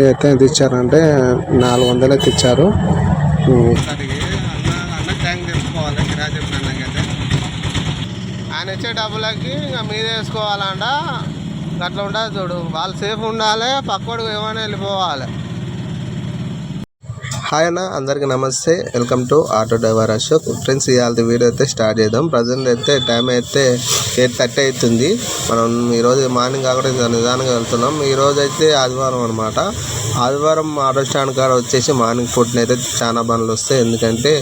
అయితే ఎంత ఇచ్చారంటే నాలుగు వందలు ఇచ్చారు. అన్న ఆయన ఇచ్చే డబ్బులకి ఇంకా మీద వేసుకోవాలంట. అట్లా ఉండదు చూడు. వాళ్ళు సేఫ్ ఉండాలి పక్కోడికి ఏమైనా వెళ్ళిపోవాలి. హాయ్ అన్న అందరికీ నమస్తే. Welcome to auto driver Ashok friends ఇవాళ వీడియో అయితే స్టార్ట్ చేద్దాం. ప్రజెంట్ అయితే టైం అయితే ఎయిట్ థర్టీ అవుతుంది. మనం ఈరోజు మార్నింగ్ కాకుండా ఇంకా నిదానంగా వెళ్తున్నాం. ఈరోజు అయితే ఆదివారం అనమాట ఆదివారం ఆటో స్టాండ్ కాడ వచ్చేసి మార్నింగ్ ఫుడ్ అయితే చాలా బండ్లు వస్తాయి. ఎందుకంటే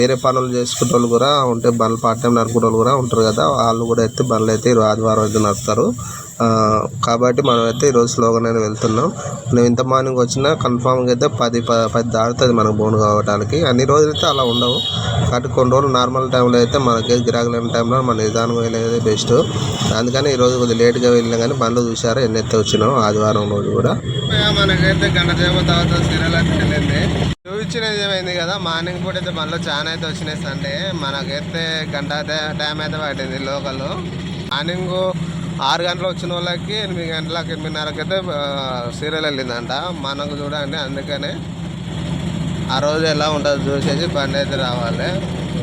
వేరే పనులు చేసుకునే వాళ్ళు కూడా ఉంటే బండ్లు పార్ట్ టైం నడుపుకునే వాళ్ళు కూడా ఉంటారు కదా. వాళ్ళు కూడా అయితే బండ్లు అయితే ఆదివారం అయితే నడుపుతారు. కాబట్టి మనం అయితే ఈరోజు స్లోగానే వెళ్తున్నాం. మేము ఇంత మార్నింగ్ వచ్చినా కన్ఫామ్గా అయితే పది పది దాడుతుంది మనకు బోన్ కావడానికి అన్ని రోజులు అయితే అలా ఉండవు. కాబట్టి కొన్ని రోజులు నార్మల్ టైంలో అయితే మనకి గిరాకీ టైంలో మన నిదానంగా వెళ్ళేది బెస్ట్ అందుకని ఈరోజు కొద్దిగా లేట్గా వెళ్ళినా కానీ బండ్లు చూసారా ఎన్ని అయితే వచ్చినాం ఆదివారం రోజు కూడా. మనకైతే గంట సేపు తర్వాత అయితే వెళ్ళింది. చూపించినది ఏమైంది కదా? మార్నింగ్ పూట అయితే మనలో చాలా అయితే వచ్చినాయి సండే. మనకైతే గంట అయితే టైం అయితే పట్టింది లోకల్ మార్నింగ్ ఆరు గంటలు వచ్చిన వాళ్ళకి ఎనిమిది గంటలకు ఎనిమిదిన్నరకి అయితే సీరియల్ వెళ్ళిందంట. మనకు చూడండి అందుకనే ఆ రోజు ఎలా ఉంటుందో చూసేసి బండి అయితే రావాలి.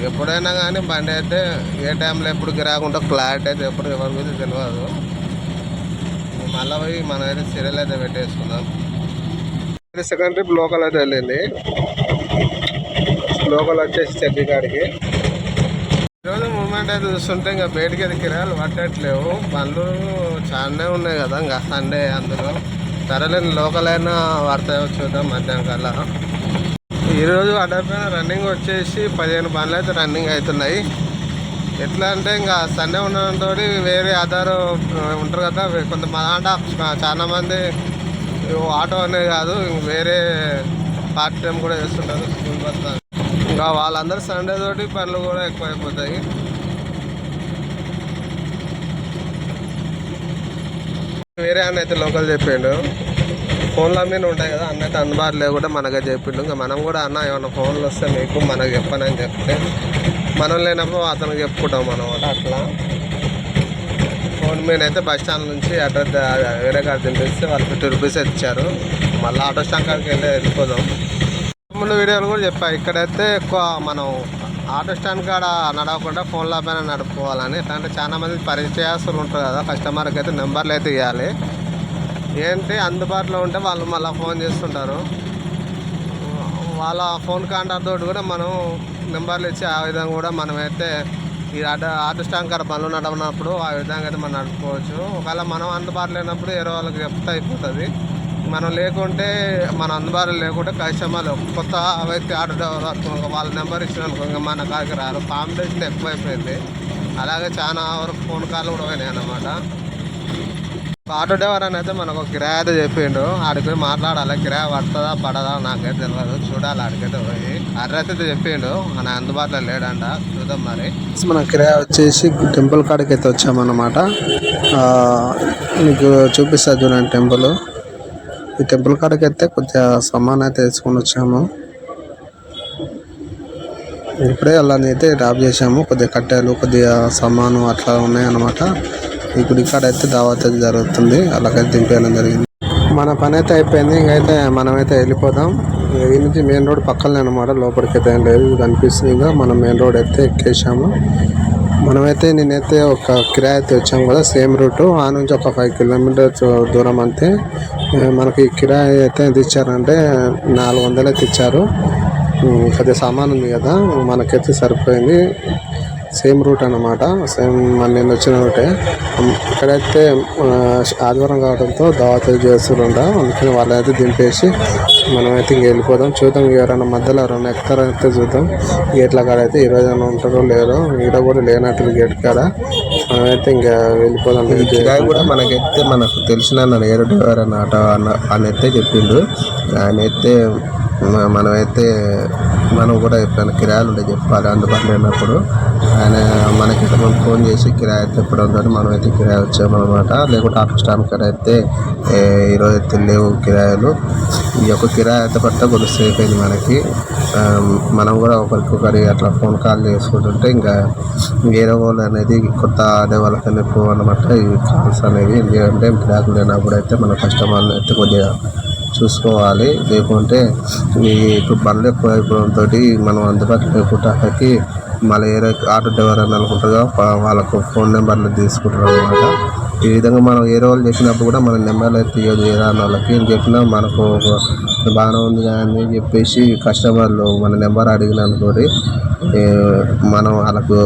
ఎప్పుడైనా కానీ బండి అయితే ఏ టైంలో ఎప్పుడు గిరాకుంటే క్లారిటీ అయితే ఎప్పుడు ఎవరి గురించి తెలియదు మళ్ళీ పోయి మనం అయితే సీరియల్ అయితే పెట్టేసుకుందాం. సెకండ్ ట్రిప్ లోకల్ అయితే వెళ్ళింది. లోకల్ వచ్చేసి చెట్టికాడికి ఈరోజు మూమెంట్ చూస్తుంటే ఇంకా బయటికి అయితే కిరాలు పట్టట్లేవు. బండ్లు చాలానే ఉన్నాయి కదా ఇంకా సండే అందులో. సరేలేని లోకల్ అయినా పడతాయో చూద్దాం మధ్యాహ్నం కల్లా. ఈరోజు అడ్డపైన రన్నింగ్ వచ్చేసి పదిహేను బండ్లు అయితే రన్నింగ్ అవుతున్నాయి. ఎట్లా అంటే ఇంకా సండే ఉండడంతో వేరే ఆధార్ ఉంటారు కదా కొంత అంటే చాలామంది ఆటో అనే కాదు ఇంక వేరే పార్ట్ టైం కూడా చేస్తుంటారు స్కూల్ బస్ ఇంకా వాళ్ళందరూ సండే తోటి పనులు కూడా ఎక్కువైపోతాయి. వేరే అన్న అయితే లోకల్ చెప్పిండు. ఫోన్ల మీద ఉంటాయి కదా అన్న అయితే అందుబాటులో కూడా మనకే చెప్పిండు. ఇంకా మనం కూడా అన్న ఏమైనా ఫోన్లు వస్తే మీకు మనకు చెప్పనని చెప్తే మనం లేనప్పుడు అతనికి చెప్పుకుంటాం మనం కూడా అట్లా. ఫోన్ మీద అయితే బస్ స్టాండ్ నుంచి అడ్రస్ వేరే కాడ తినిపిస్తే వాళ్ళు ఫిఫ్టీ రూపీస్ ఇచ్చారు. మళ్ళీ ఆటో స్టాండ్ కాడికి వెళ్ళి వెళ్ళిపోదాం. ముందు వీడియోలు కూడా చెప్పా ఇక్కడైతే ఎక్కువ మనం ఆటో స్టాండ్ కాడ నడవకుండా ఫోన్ల పైన నడుపుకోవాలని. ఎట్లా అంటే చాలా మంది పరిచయాస్తులు ఉంటారు కదా కస్టమర్కి అయితే నెంబర్లు అయితే ఇవ్వాలి. ఏంటి అందుబాటులో ఉంటే వాళ్ళు మళ్ళీ ఫోన్ చేస్తుంటారు. వాళ్ళ ఫోన్ కాంటాక్ట్ తోటి కూడా మనం నెంబర్లు ఇచ్చి ఆ విధంగా కూడా మనమైతే ఈ ఆటో ఆటో స్టాండ్ కాడ పనులు నడవనప్పుడు ఆ విధంగా అయితే మనం నడుపుకోవచ్చు. ఒకవేళ మనం అందుబాటులో లేనప్పుడు వేరే వాళ్ళకి చెప్తే అయిపోతుంది. మనం లేకుంటే మన అందుబాటులో లేకుంటే కస్టమర్లు కొత్త వ్యక్తి ఆటో డ్రైవర్ వాళ్ళ నెంబర్ ఇచ్చినారు ఇంకా మన కాడికి రారు. కాంపిటీషన్ ఎక్కువైపోయింది. అలాగే చాలా వరకు ఫోన్ కాల్ కూడా పోయినాయి అన్నమాట. ఆటో డ్రైవర్ అని అయితే మనకు ఒక కిరాయి అయితే చెప్పిండు. ఆడికి మాట్లాడాలి. కిరాయి పడుతుందా పడదా నాకైతే తెలియదు చూడాలి ఆడికైతే పోయి. అడ్రస్ అయితే చెప్పిండు. మన అందుబాటులో లేడంట. చూద్దాం మరి. మన కిరాయి వచ్చేసి టెంపుల్ కాడికి అయితే వచ్చామన్నమాట మీకు చూపిస్తా చూడండి టెంపుల్. ఈ టెంపుల్ కాడకి అయితే కొద్దిగా సామాన్ అయితే తీసుకొని వచ్చాము. ఇప్పుడే అలానే అయితే డ్రాప్ చేసాము కొద్దిగా కట్టెలు కొద్దిగా సామాను అట్లా ఉన్నాయన్నమాట. ఈ గుడి కాడ అయితే దావత్ అయితే జరుగుతుంది. అలాగైతే దింపేయడం జరిగింది. మన పని అయితే అయిపోయింది. ఇంకైతే మనమైతే వెళ్ళిపోదాం. ఈ నుంచి మెయిన్ రోడ్ పక్కనే అనమాట లోపలికి అయితే ఏం లేదు. ఇది కనిపిస్తుంది. ఇంకా మనం మెయిన్ రోడ్ అయితే ఎక్కేసాము మనమైతే నేనైతే ఒక కిరాయి అయితే వచ్చాము కదా సేమ్ రూట్. ఆ నుంచి ఒక ఫైవ్ కిలోమీటర్స్ దూరం అంతే. మనకి కిరాయి అయితే ఎంత ఇచ్చారంటే నాలుగు వందలు అయితే ఇచ్చారు కొద్దిగా సామాన్ ఉంది కదా మనకైతే సరిపోయింది. సేమ్ రూట్ అనమాట సేమ్ మన నేను వచ్చిన రూటే. ఇక్కడైతే ఆదివారం కావడంతో దావత్ చేస్తుండ అందుకని వాళ్ళైతే దింపేసి మనమైతే ఇంక వెళ్ళిపోదాం. చూద్దాం ఎవరైనా మధ్యలో ఎవరైనా ఎక్కుతారైతే చూద్దాం. గేట్ల కాడ అయితే ఈరోజు ఏమైనా ఉంటారో లేరో ఈడ కూడా లేనట్టు గేట్ కాడ. మనమైతే ఇంకా వెళ్ళిపోదాం. కిరాయి కూడా మనకైతే మనకు తెలిసిన ఏరో డ్రైవర్ ఆట అన్న అని అయితే చెప్పిండు. ఆయన అయితే మనమైతే మనం కూడా ఎప్పుడైనా కిరాయిలు ఉంటే చెప్పాలి. అందుబాటులో లేనప్పుడు ఆయన మనకి మనం ఫోన్ చేసి కిరాయి అయితే ఎప్పుడు ఉందని మనం అయితే కిరాయి వచ్చామన్నమాట. లేకుంటే ఆటో స్టాండ్ కాడ అయితే ఈరోజు అయితే లేవు కిరాయిలు. ఈ యొక్క కిరాయి అయితే పడితే కొద్దిగా సేఫ్ అయింది మనకి. మనం కూడా ఒకరికొకరి అట్లా ఫోన్ కాల్ చేసుకుంటుంటే ఇంకా వేరే వాళ్ళు అనేది కొత్త ఆడే వాళ్ళకి ఫోన్ అనమాట ఈ కాల్స్ అనేవి. ఎందుకంటే కిరాకులు లేనప్పుడు అయితే మన కస్టమర్లు అయితే కొద్దిగా చూసుకోవాలి. లేకుంటే ఈ ఇప్పుడు బండ్లు ఎక్కువ అయిపోవడంతో మనం అందుబాటులో లేకుండా మళ్ళీ ఏరే ఆటో డ్రైవర్ అని అనుకుంటారో వాళ్ళకు ఫోన్ నెంబర్లు తీసుకుంటారు అనమాట ఈ విధంగా మనం ఏరే వాళ్ళు చెప్పినప్పుడు కూడా మన నెంబర్లు అయితే తీయదు ఏరా అన్న వాళ్ళకి ఏం చెప్పినా మనకు బాగానే ఉంది కానీ అని చెప్పేసి కస్టమర్లు మన నెంబర్ అడిగిన అనుకోరి మనం వాళ్ళకు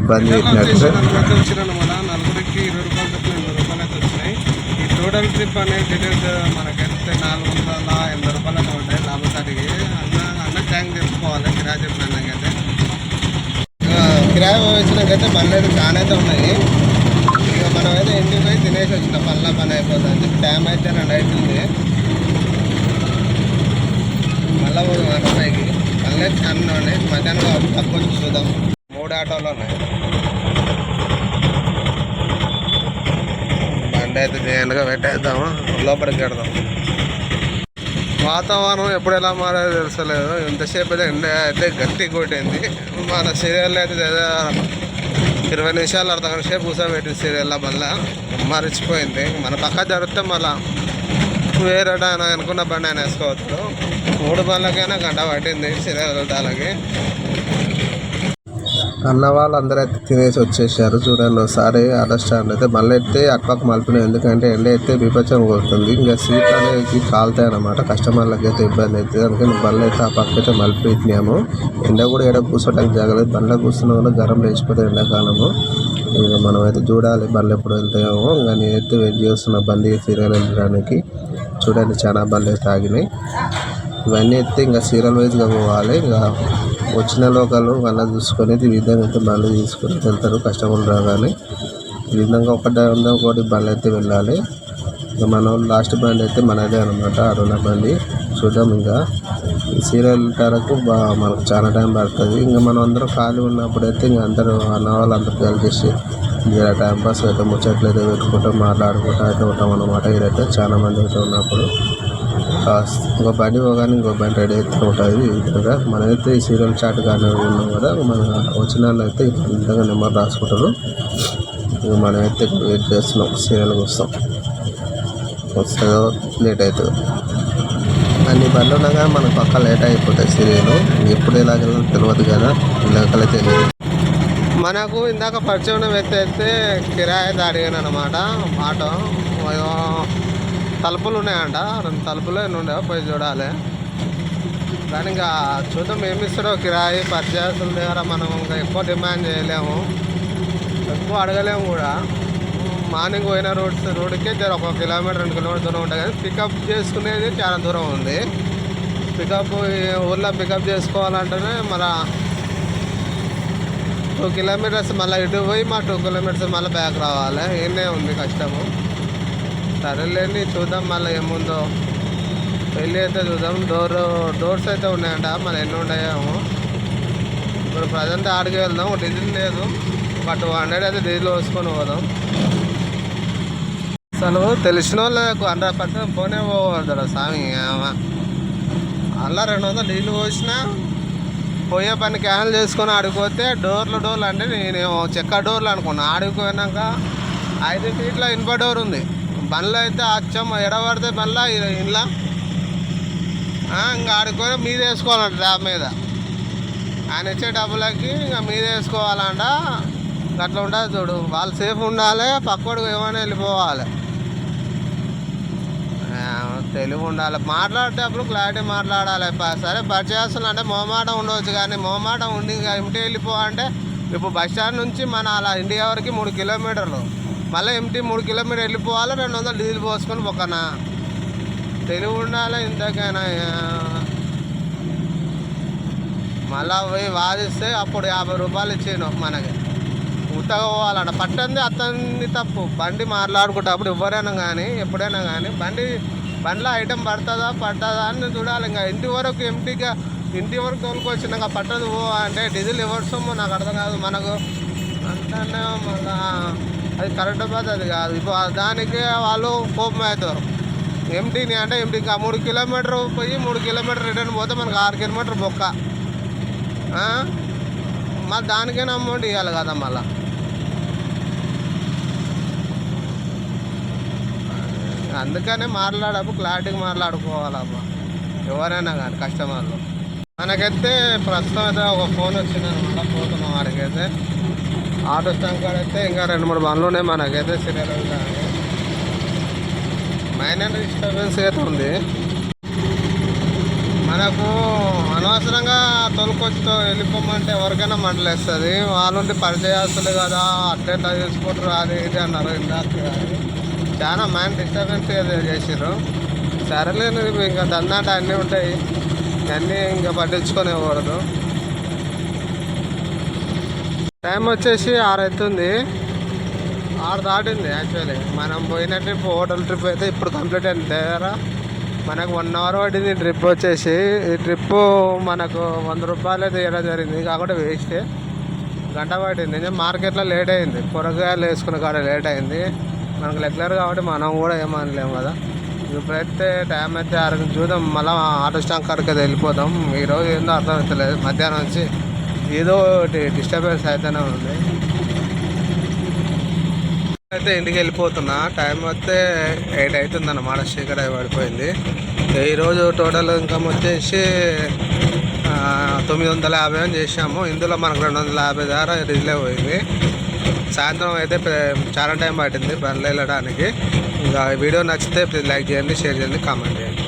ఇబ్బంది పెట్టినట్టు. టోటల్ ట్రిప్ అనేది టికెట్ మనకైతే నాలుగు వందల ఎనభై రూపాయలు అయితే ఉంటాయి లాభసాటికి. అన్న అన్న ట్యాంక్ తెచ్చుకోవాలి కిరాయి చెప్పినాకైతే ఇక కిరాయి వచ్చినాకైతే బండ్లు అయితే చాలా అయితే ఉన్నాయి. ఇక మనం అయితే ఇంటికి పోయి తినేసి వచ్చిన మళ్ళీ పని అయిపోతుంది చెప్పి టైం అయితే రెండు అవుతుంది మళ్ళీ పోదాం అన్నపైకి పనులు అయితే చాలా ఉన్నాయి. మధ్యాహ్నం తక్కువ చూద్దాం. మూడు ఆటోలు ఉన్నాయి బండి అయితే దేనిగా పెట్టేద్దాము? లోపలికి పెడదాం. వాతావరణం ఎప్పుడు ఎలా మారేదో తెలుసలేదు. ఇంతసేపు అయితే ఎండ అయితే గట్టి కొట్టింది. మన సీరియల్ అయితే ఇరవై నిమిషాలు అర్ధ గంట సేపు కూర్చోబెట్టింది సీరియల్లో మళ్ళా. మరిచిపోయింది. మన పక్క జరిగితే మళ్ళా వేరే అనుకున్న బండి ఆయన వేసుకోవచ్చు. మూడు బండ్లకైనా గంట పట్టింది సీరియల్ వెళ్ళటాలకి అన్న వాళ్ళు అందరూ అయితే తినేసి వచ్చేసారు. చూడండి ఒకసారి ఆటో అయితే మళ్ళీ అయితే అటుపక్క మలుపునాయి ఎందుకంటే ఎండ అయితే బీభత్సం కొడుతుంది. ఇంకా సీట్ అనేది కాలుతాయి అనమాట కస్టమర్లకి అయితే ఇబ్బంది అవుతుంది. అందుకని బండ్లు అయితే ఆ పక్క అయితే మలుపు పెట్టినాము ఎండ కూడా ఎడ కూర్చోడానికి జరగలేదు. బండ్లో కూర్చున్న వల్ల గరం లేచిపోతే ఎండాకాలము. ఇంకా మనం అయితే చూడాలి బండ్లు ఎప్పుడు వెళ్తాయేమో ఇంకా నేనైతే వెయిట్ చేస్తున్నా బండి సీరియల్ వెళ్ళడానికి. చూడండి చాలా బండ్లు అయితే ఆగినాయి. ఇవన్నీ అయితే ఇంకా సీరియల్ వైజ్గా పోవాలి. ఇంకా వచ్చిన లోకాలు వాళ్ళ చూసుకొని ఈ విధంగా అయితే బండ్లు తీసుకొని వెళ్తారు. కస్టమర్లు రాగానే ఈ విధంగా ఒకటి ఉందా ఒకటి బండ్లు అయితే వెళ్ళాలి. ఇంకా మన లాస్ట్ బండి అయితే మనదే అనమాట అరుణ బండి. చూద్దాం ఇంకా. ఈ సీరియల్ తరకు బా మనకు చాలా టైం పడుతుంది. ఇంకా మనం అందరం ఖాళీ ఉన్నప్పుడు అయితే ఇంకా అందరూ అన్న వాళ్ళు అందరూ కలిసి ఇలా టైం పాస్ అయితే ముచ్చట్లు అయితే పెట్టుకుంటూ మాట్లాడుకుంటూ అయితే ఉంటాం అనమాట ఇదైతే చాలా మంది అయితే ఉన్నప్పుడు. కాస్- ఇంకో బండి పోగానే ఇంకో బండి రెడీ అయితే ఉంటుంది ఈ మనమైతే ఈ సీరియల్ చాట్ కానీ ఉన్నాం కదా మన వచ్చిన వాళ్ళు అయితే ఇంతగా విధంగా నెంబర్ రాసుకుంటారు. ఇక మనమైతే వెయిట్ చేస్తున్నాం సీరియల్ కోసం వస్తుందో లేట్ అవుతుంది అన్ని బండ్లు ఉండగా మన మనకు పక్క లేట్ అయిపోతాయి సీరియల్ ఎప్పుడు ఎలాగెళ్ళో తెలియదు కదా ఇలాగలే తెలియదు మనకు ఇందాక పరిచయం ఉన్న వ్యక్తి అయితే కిరాయి అడిగాను అనమాట ఆటో తలుపులు ఉన్నాయంట రెండు తలుపులు ఎన్ని పోయి చూడాలి. కానీ ఇంకా చూద్దాం ఏమి ఇస్తారో కిరాయి పర్చేసుల దగ్గర మనం ఇంకా ఎక్కువ డిమాండ్ చేయలేము. ఎక్కువ అడగలేము కూడా. మార్నింగ్ పోయిన రోడ్స్ రోడ్కే జర ఒక కిలోమీటర్ రెండు కిలోమీటర్ దూరం ఉంటుంది కానీ పికప్ చేసుకునేది చాలా దూరం ఉంది. పికప్ ఊర్లో పికప్ చేసుకోవాలంటేనే మళ్ళా టూ కిలోమీటర్స్ మళ్ళీ ఇటు పోయి మా టూ కిలోమీటర్స్ మళ్ళీ బ్యాక్ రావాలి. ఈయనే ఉంది కష్టము. సరేలేండి చూద్దాం మళ్ళీ ఏముందో. వెళ్ళి అయితే చూద్దాం. డోర్ డోర్స్ అయితే ఉన్నాయంట. మరి ఎన్ని ఉన్నాయేమో ఇప్పుడు ప్రజెంట్ ఆడికి వెళ్దాం. డీజిల్ లేదు. బట్ టూ హండ్రెడ్ అయితే డీజిల్ వేసుకొని పోదాం. అసలు తెలిసిన వాళ్ళకు హండ్రెడ్ పర్సెంట్ పోనే పోవద్దు స్వామి. అలా రెండు వందలు డీజిల్ పోసినా పోయే పని క్యాన్సిల్ చేసుకొని ఆడిపోతే డోర్లు డోర్లు అంటే నేను చెక్క డోర్లు అనుకున్నా. ఆడిపోయినాక ఐదు ఫీట్ల ఇనుప డోర్ ఉంది. బండ్లు అయితే అచ్చం ఎడబడితే బండ్ల ఇంట్లో ఇంకా ఆడుకొని మీద వేసుకోవాలంట డాబ్ మీద. ఆయన ఇచ్చే డబ్బులకి ఇంకా మీద వేసుకోవాలంట. అట్లా ఉంటుంది చూడు వాళ్ళు సేఫ్ ఉండాలి పక్కోడు ఏమైనా వెళ్ళిపోవాలి. తెలివి ఉండాలి. మాట్లాడేటప్పుడు క్లారిటీ మాట్లాడాలి. సరే పరిచయాస్తులు అంటే మొహమాటం ఉండవచ్చు కానీ మొహమాటం ఉండి ఇంకా ఎంటీ వెళ్ళిపో అంటే ఇప్పుడు బస్ స్టాండ్ నుంచి మన అలా ఇండియా వరకు మూడు కిలోమీటర్లు. మళ్ళీ ఎంటీ మూడు కిలోమీటర్ వెళ్ళిపోవాలి? రెండు వందలు డీజిల్ పోసుకొని పక్కన తెలివి ఉండాలి ఇంతకైనా? మళ్ళా పోయి వాదిస్తే అప్పుడు యాభై రూపాయలు ఇచ్చాను మనకి. ఉత్తగా పోవాలంట. పట్టంది అతన్ని తప్పు. బండి మాట్లాడుకుంటప్పుడు ఎవరైనా కానీ ఎప్పుడైనా కానీ బండి బండిలో ఐటెం పడుతుందా పడుతుందా అని చూడాలి. ఇంకా ఇంటి వరకు ఎంటీగా ఇంటి వరకు తోలుకొచ్చినాక పట్టదు పో అంటే డీజిల్ ఎవరి సొమ్ము? నాకు అర్థం కాదు. మనకు అంటేనే మళ్ళా అది కరెక్ట్ పద్ధతి కాదు. ఇప్పుడు దానికి వాళ్ళు కోపం అవుతారు. ఎంటీని అంటే ఎంటీ ఇంకా మూడు కిలోమీటర్ పోయి మూడు కిలోమీటర్ రిటర్న్ పోతే మనకు ఆరు కిలోమీటర్ బొక్క. మళ్ళీ దానికైనా అమౌంట్ ఇవ్వాలి కదా మళ్ళా. అందుకనే మాట్లాడప్పుడు క్లారిటీగా మాట్లాడుకోవాలమ్మా. ఎవరైనా కానీ కస్టమర్లు. మనకైతే ప్రస్తుతం అయితే ఒక ఫోన్ వచ్చింది అనమాట పోతున్నాం వాడికైతే ఆటో స్టాండ్ కాడ అయితే ఇంకా రెండు మూడు బండ్లు ఉన్నాయి మనకైతే సీరియల్ మైనర్ డిస్టర్బెన్స్ అయితే ఉంది. మనకు అనవసరంగా తొలకొచ్చి వెళ్ళిపోమంటే ఎవరికైనా మంటలేస్తుంది వాళ్ళుండి పరిచయాస్తులు కదా అట్లా చేసుకుంటారు అది ఇది అన్నారు ఇందాక. చాలా మైండ్ డిస్టర్బెన్స్ చేసారు సరేలేదు ఇంకా దందాట అన్నీ ఉంటాయి. అన్నీ ఇంకా పట్టించుకోనివ్వకూడదు టైం వచ్చేసి ఆరు అవుతుంది. ఆరు దాటింది యాక్చువల్లీ మనం పోయిన ట్రిప్ హోటల్ ట్రిప్ అయితే ఇప్పుడు కంప్లీట్ అయింది. దగ్గర మనకు వన్ అవర్ పడింది ట్రిప్ వచ్చేసి. ఈ ట్రిప్ మనకు వంద రూపాయలు తీయడం జరిగింది. కాకుండా వేస్టే గంట పట్టింది. ఇంకా మార్కెట్లో లేట్ అయింది. కూరగాయలు వేసుకున్న కాడ లేట్ అయింది. మనకు రెగ్యులర్ కాబట్టి మనం కూడా ఏమనలేము కదా. ఇప్పుడైతే టైం అయితే ఆరు. చూద్దాం. మళ్ళీ ఆటో స్టాంక్ కాడికి వెళ్ళిపోదాం. ఈరోజు ఏందో అర్థం అవుతలేదు మధ్యాహ్నం నుంచి ఏదో ఒకటి డిస్టర్బెన్స్ అయితేనే ఉంది. అయితే ఇంటికి వెళ్ళిపోతున్నా. టైం వస్తే ఎయిట్ అవుతుంది అన్నమాట చీకట అయి పడిపోయింది ఈరోజు టోటల్ ఇన్కమ్ వచ్చేసి తొమ్మిది వందల యాభై అని చేసాము ఇందులో మనకు రెండు వందల యాభై ద్వారా రిజిలే పోయింది. సాయంత్రం అయితే చాలా టైం పట్టింది. బండ్లు వెళ్ళడానికి. ఇంకా వీడియో నచ్చితే ప్లీజ్ లైక్ చేయండి షేర్ చేయండి కామెంట్ చేయండి.